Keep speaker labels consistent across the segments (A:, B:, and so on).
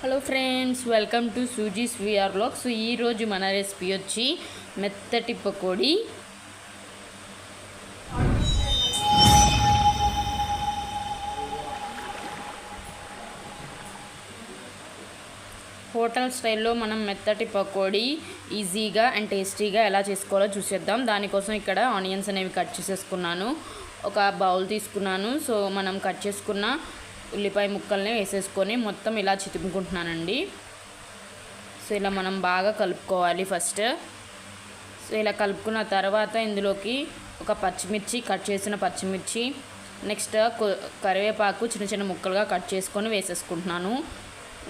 A: Hello friends welcome to Suzy's VR blog so ఈరోజు మన recipe వచ్చి మెత్తటి పకోడీ. హోటల్ స్టైల్లో మనం మెత్తటి పకోడీ ఈజీగా అండ్ టేస్టీగా ఎలా చేసుకోవాలో చూసేద్దాం. దానికోసం ఇక్కడ ఆనియన్స్ అనేవి కట్ చేసేసుకున్నాను. ఒక బౌల్ తీసుకున్నాను. సో మనం కట్ చేసుకున్న ఉల్లిపాయ ముక్కల్ని వేసేసుకొని మొత్తం ఇలా చితుముకుంటున్నానండి సో ఇలా మనం బాగా కలుపుకోవాలి ఫస్ట్. సో ఇలా కలుపుకున్న తర్వాత ఇందులోకి ఒక పచ్చిమిర్చి కట్ చేసిన పచ్చిమిర్చి నెక్స్ట్ కరివేపాకు చిన్న చిన్న ముక్కలుగా కట్ చేసుకొని వేసేసుకుంటున్నాను.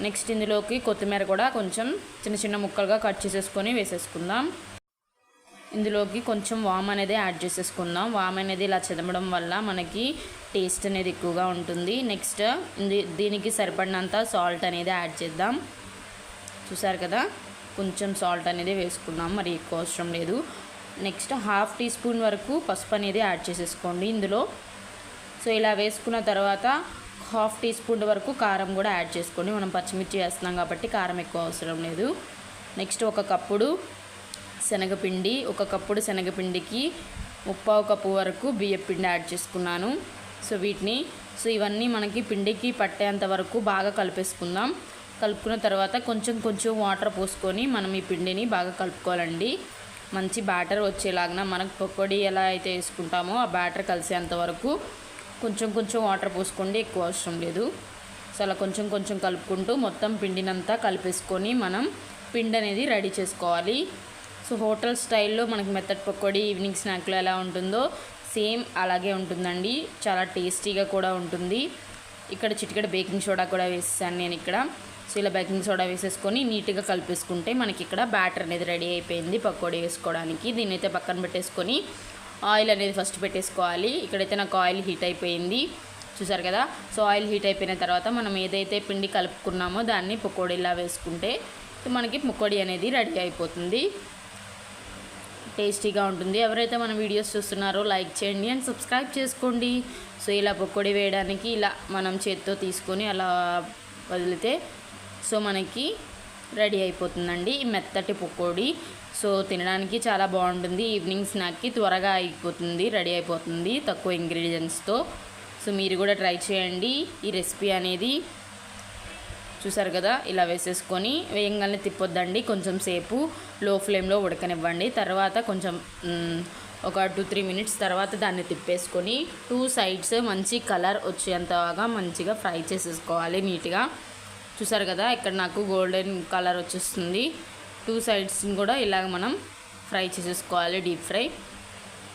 A: నెక్స్ట్ ఇందులోకి కొత్తిమీర కూడా కొంచెం చిన్న చిన్న ముక్కలుగా కట్ చేసేసుకొని వేసేసుకుందాం. ఇందులోకి కొంచెం వామ్ అనేది యాడ్ చేసేసుకుందాం. వామ్ అనేది ఇలా చదవడం వల్ల మనకి టేస్ట్ అనేది ఎక్కువగా ఉంటుంది. నెక్స్ట్ దీనికి సరిపడినంత సాల్ట్ అనేది యాడ్ చేద్దాం. చూసారు కదా? కొంచెం సాల్ట్ అనేది వేసుకుందాం మరి ఎక్కువ అవసరం లేదు. నెక్స్ట్ హాఫ్ టీ స్పూన్ వరకు పసుపు అనేది యాడ్ చేసేసుకోండి ఇందులో. సో ఇలా వేసుకున్న తర్వాత హాఫ్ టీ స్పూన్ వరకు కారం కూడా యాడ్ చేసుకోండి. మనం పచ్చిమిర్చి వేస్తున్నాం కాబట్టి కారం ఎక్కువ అవసరం లేదు. నెక్స్ట్ ఒక కప్పుడు శనగపిండి ఒక కప్పుడు శనగపిండికి ముప్పావు కప్పు వరకు బియ్యం పిండి యాడ్ చేసుకున్నాను. సో వీటిని సో ఇవన్నీ మనకి పిండికి పట్టేంత వరకు బాగా కలిపేసుకుందాం. కలుపుకున్న తర్వాత కొంచెం కొంచెం వాటర్ పోసుకొని మనం ఈ పిండిని బాగా కలుపుకోవాలండి. మంచి బ్యాటర్ వచ్చేలాగా మనకు పకోడీ ఎలా అయితే వేసుకుంటామో ఆ బ్యాటర్ కలిసేంత వరకు కొంచెం కొంచెం వాటర్ పోసుకోండి ఎక్కువ అవసరం లేదు. సో అలా కొంచెం కొంచెం కలుపుకుంటూ మొత్తం పిండినంతా కలిపేసుకొని మనం పిండి అనేది రెడీ చేసుకోవాలి. సో హోటల్ స్టైల్లో మనకి మెత్తటి పకోడీ ఈవినింగ్ స్నాక్లో ఎలా ఉంటుందో సేమ్ అలాగే ఉంటుందండి. చాలా టేస్టీగా కూడా ఉంటుంది. ఇక్కడ చిటికడ బేకింగ్ సోడా కూడా వేసాను నేను ఇక్కడ. సో ఇలా బేకింగ్ సోడా వేసేసుకొని నీట్గా కలిపేసుకుంటే మనకి ఇక్కడ బ్యాటర్ అనేది రెడీ అయిపోయింది పకోడీ వేసుకోవడానికి. దీన్ని అయితే పక్కన పెట్టేసుకొని ఆయిల్ అనేది ఫస్ట్ పెట్టేసుకోవాలి. ఇక్కడైతే నాకు ఆయిల్ హీట్ అయిపోయింది. చూసారు కదా? సో ఆయిల్ హీట్ అయిపోయిన తర్వాత మనం ఏదైతే పిండి కలుపుకున్నామో దాన్ని పకోడీలా వేసుకుంటే సో మనకి పకోడీ అనేది రెడీ అయిపోతుంది. టేస్టీగా ఉంటుంది. ఎవరైతే మన వీడియోస్ చూస్తున్నారో లైక్ చేయండి అండ్ సబ్స్క్రైబ్ చేసుకోండి. సో ఇలా పకోడీ వేయడానికి ఇలా మనం చేత్తో తీసుకొని అలా వదిలితే సో మనకి రెడీ అయిపోతుందండి ఈ మెత్తటి పొక్కోడి సో తినడానికి చాలా బాగుంటుంది. ఈవినింగ్ స్నాక్కి త్వరగా అయిపోతుంది రెడీ అయిపోతుంది తక్కువ ఇంగ్రీడియంట్స్తో. సో మీరు కూడా ట్రై చేయండి. ఈ రెసిపీ అనేది చూసారు కదా? ఇలా వేసేసుకొని వేయంగానే తిప్పొద్దండి. కొంచెం సేపు లో ఫ్లేమ్లో ఉడకనివ్వండి. తర్వాత కొంచెం ఒక టూ త్రీ మినిట్స్ తర్వాత దాన్ని తిప్పేసుకొని టూ సైడ్స్ మంచి కలర్ వచ్చేంతగా మంచిగా ఫ్రై చేసేసుకోవాలి నీట్గా. చూసారు కదా? ఇక్కడ నాకు గోల్డెన్ కలర్ వచ్చేస్తుంది. టూ సైడ్స్ని కూడా ఇలాగ మనం ఫ్రై చేసేసుకోవాలి డీప్ ఫ్రై.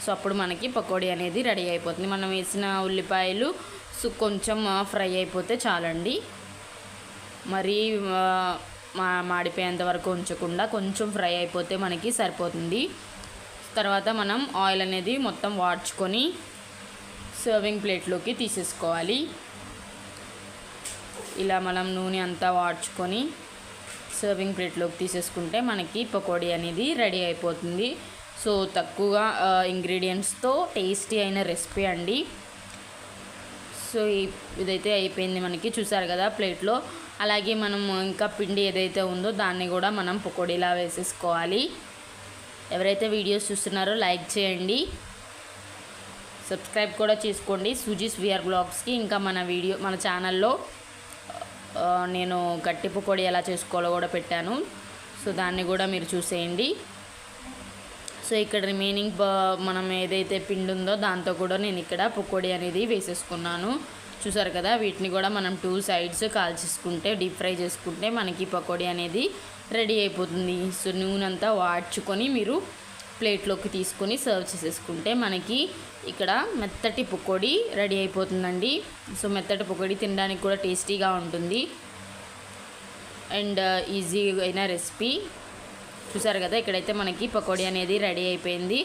A: సో అప్పుడు మనకి పకోడీ అనేది రెడీ అయిపోతుంది. మనం వేసిన ఉల్లిపాయలు కొంచెం ఫ్రై అయిపోతే చాలండి. మరీ మా మాడిపోయేంత వరకు ఉంచకుండా కొంచెం ఫ్రై అయిపోతే మనకి సరిపోతుంది. తర్వాత మనం ఆయిల్ అనేది మొత్తం వాడ్చుకొని సర్వింగ్ ప్లేట్లోకి తీసేసుకోవాలి. ఇలా మనం నూనె అంతా వాడ్చుకొని సర్వింగ్ ప్లేట్లోకి తీసేసుకుంటే మనకి పకోడీ అనేది రెడీ అయిపోతుంది. సో తక్కువగా ఇంగ్రీడియంట్స్తో టేస్టీ అయిన రెసిపీ అండి. సో ఇదైతే అయిపోయింది మనకి. చూసారు కదా ప్లేట్లో అలాగే మనం ఇంకా పిండి ఏదైతే ఉందో దాన్ని కూడా మనం పకోడీలా వేసేసుకోవాలి. ఎవరైతే వీడియోస్ చూస్తున్నారో లైక్ చేయండి. సబ్స్క్రైబ్ కూడా చేసుకోండి. సుజీస్ విఆర్ బ్లాగ్స్కి ఇంకా మన వీడియో మన ఛానల్లో నేను గట్టి పకోడీ ఎలా చేసుకోవాలో కూడా పెట్టాను. సో దాన్ని కూడా మీరు చూసేయండి. సో ఇక్కడ రిమైనింగ్ మనం ఏదైతే పిండి ఉందో దాంతో కూడా నేను ఇక్కడ పకోడీ అనేది వేసేసుకున్నాను. చూసారు కదా వీటిని కూడా మనం టూ సైడ్స్ కాల్చేసుకుంటే డీప్ ఫ్రై చేసుకుంటే మనకి పకోడీ అనేది రెడీ అయిపోతుంది. సో నూనె అంతా వాడ్చుకొని మీరు ప్లేట్లోకి తీసుకొని సర్వ్ చేసేసుకుంటే మనకి ఇక్కడ మెత్తటి పకోడీ రెడీ అయిపోతుందండి. సో మెత్తటి పకోడీ తినడానికి కూడా టేస్టీగా ఉంటుంది. అండ్ uh, ఈజీ అయిన రెసిపీ. చూసారు కదా ఇక్కడైతే మనకి పకోడీ అనేది రెడీ అయిపోయింది.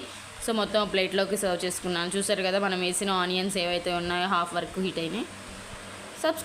A: సో మొత్తం ప్లేట్లోకి సర్వ్ చేసుకున్నాను. చూసారు కదా మనం వేసిన ఆనియన్స్ ఏవైతే ఉన్నాయో హాఫ్ వరకు హీట్ అయినాయి.